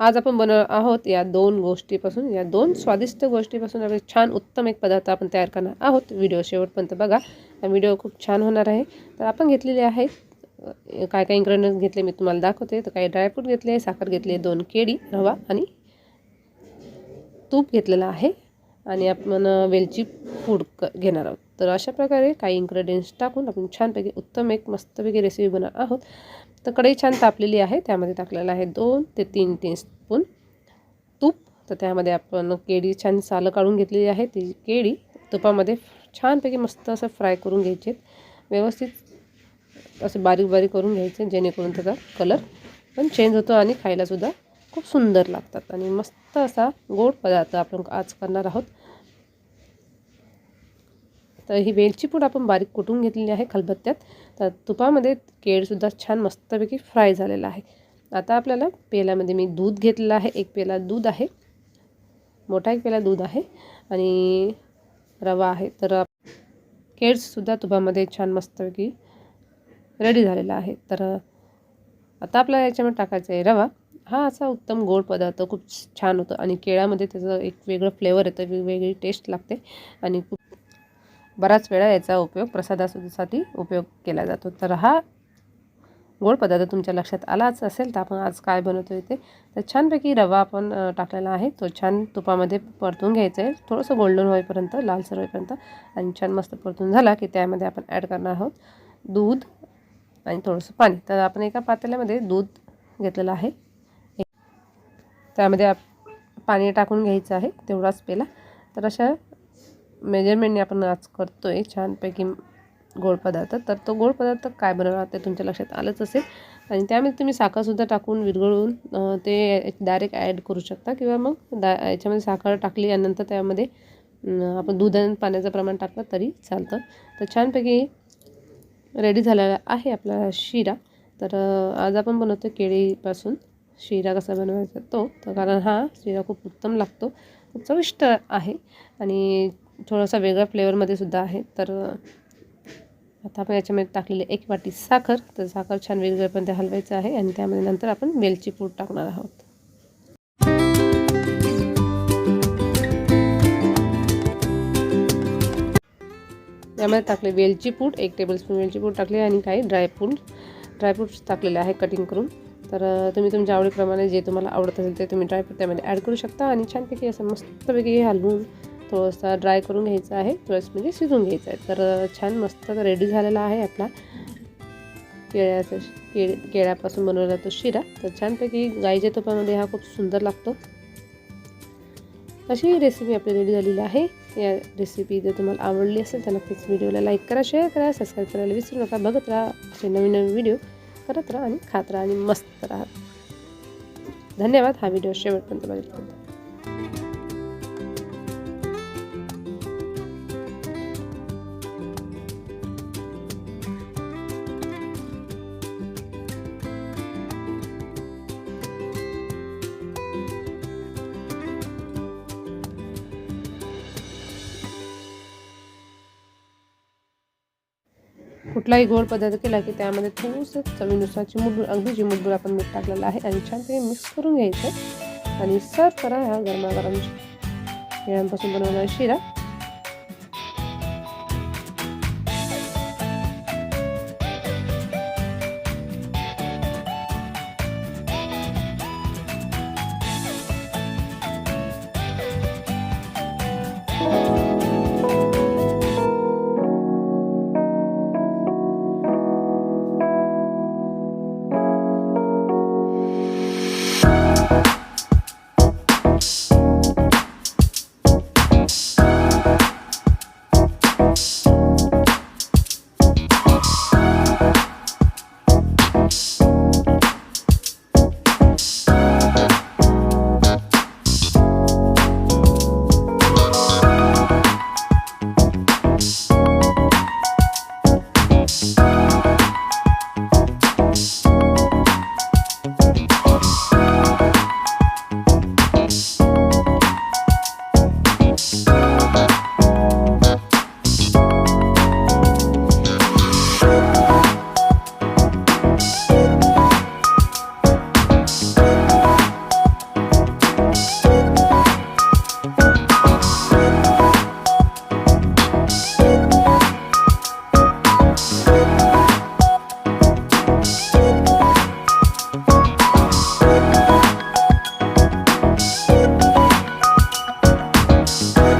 आज आपण बनवणार आहोत या दोन गोष्टीपासून या दोन स्वादिष्ट गोष्टीपासून आपण छान उत्तम एक पदार्थ आपण तयार करणार आहोत. व्हिडिओ शेवटपर्यंत बघा. हा व्हिडिओ खूप छान होणार आहे. तर आपण घेतलेले आहेत काय काय इन्ग्रेडियंट्स घेतले मी तुम्हाला दाखवते. तर काही ड्रायफ्रूट घेतले साखर घेतली दोन केळी रवा आणि तूप घेतलेलं आहे. आणि आपण वेलची पूड क घेणार आहोत. तर अशा प्रकारे काही इन्ग्रेडियंट्स टाकून आपण छानपैकी उत्तम एक मस्तपैकी रेसिपी बनवणार आहोत. तर कढई छान तापलेली आहे. त्यामध्ये टाकलेलं आहे दोन ते तीन टीस्पून तूप. तर त्यामध्ये आपण केळी छान सालं काढून घेतलेली आहे. ती केळी तुपामध्ये छानपैकी मस्त असं फ्राय करून घ्यायचे. व्यवस्थित असं बारीक बारीक करून घ्यायचे जेणेकरून त्याचा कलर पण चेंज होतो आणि खायलासुद्धा खूप सुंदर लागतात. आणि मस्त असा गोड पदार्थ आपण आज करणार आहोत. तर ही वेलची पूड आपण बारीक कुटून घेतलेली आहे खलबत्त्यात. तर तुपामध्ये केळसुद्धा छान मस्तपैकी फ्राय झालेला आहे. आता आपल्याला पेल्यामध्ये मी दूध घेतलेलं आहे. एक पेला दूध आहे. मोठा एक पेला दूध आहे. आणि रवा आहे. तर केळसुद्धा तुपामध्ये छान मस्तपैकी रेडी झालेला आहे. तर आता आपल्याला याच्यामध्ये टाकायचं आहे रवा. हा असा उत्तम गोड पदार्थ. खूप छान होतं. आणि केळ्यामध्ये त्याचं एक वेगळं फ्लेवर येतं. वेगवेगळी टेस्ट लागते. आणि खूप बराच वेळा याचा उपयोग प्रसादासाठी उपयोग केला जातो. तर हा गोड पदार्थ तुमच्या लक्षात आलाच असेल तर आपण आज काय बनवतो इथे? तर छानपैकी रवा आपण टाकलेला आहे. तो छान तुपामध्ये परतून घ्यायचा आहे. थोडंसं गोल्डन होईपर्यंत लालसर होईपर्यंत आणि छान मस्त परतून झाला की त्यामध्ये आपण ॲड करणार आहोत दूध आणि थोडंसं पाणी. तर आपण एका पातेल्यामध्ये दूध घेतलेलं आहे. त्यामध्ये आप पाणी टाकून घ्यायचं आहे तेवढाच पेला. तर अशा मेजरमेंटने आपण आज करतो आहे छानपैकी गोड पदार्थ तर तो गोड पदार्थ काय बनवणार ते तुमच्या लक्षात आलंच असेल. आणि त्यामध्ये तुम्ही साखरसुद्धा टाकून विरघळून ते डायरेक्ट ॲड करू शकता किंवा मग दा याच्यामध्ये साखर टाकली आणि नंतर त्यामध्ये आपण दूध आणि पाण्याचं प्रमाण टाकलं तरी चालतं. तर छानपैकी रेडी झालेला आहे आपला शिरा. तर आज आपण बनवतो केळीपासून शिरा कसा बनवायचा तो तर कारण हा शिरा खूप उत्तम लागतो खूप चविष्ट आहे. आणि थोडासा वेगळ्या फ्लेवरमध्ये सुद्धा आहे. तर आता आपण याच्यामध्ये टाकलेले एक वाटी साखर. तर साखर छान वेगवेगळ्यापर्यंत हलवायचं आहे आणि त्यामध्ये नंतर आपण वेलची पूड टाकणार आहोत. यामध्ये टाकले वेलची पूड एक टेबलस्पून वेलची पूड टाकली आणि काही ड्रायफ्रूट ड्रायफ्रूट्स टाकलेले आहे कटिंग करून. तर तुम्ही तुमच्या आवडीप्रमाणे जे तुम्हाला आवडत असेल ते तुम्ही ड्रायफ्रूट त्यामध्ये ॲड करू शकता आणि छानपैकी असं मस्तपैकी हलवून थोडंसं ड्राय करून घ्यायचं आहे थोडंसं म्हणजे शिजून घ्यायचं आहे. तर छान मस्त रेडी झालेला आहे आपला. केळ्याचा केळ केळ्यापासून बनवलेला तो शिरा. तर छानपैकी गाईच्या तुपामध्ये हा खूप सुंदर लागतो. अशी ही रेसिपी आपली रेडी झालेली आहे. या रेसिपी जर तुम्हाला आवडली असेल तर नक्कीच व्हिडिओला लाईक करा शेअर करा सबस्क्राईब करायला विसरू नका. बघत राहा असे नवीन नवीन व्हिडिओ करत राहा आणि खात राहा आणि मस्त राहा. धन्यवाद. हा व्हिडिओ शेवटपर्यंत बघितला कुठलाही गोड पदार्थ केला की त्यामध्ये थोडंसं चवीनुसार चिमुटभर अगदी चिमुटभर आपण मीठ टाकलेलं आहे आणि छानपैकी मिक्स करून घ्यायचं. आणि सर्व करा हा गरमागरम केळ्यांपासून बनवणारा शिरा.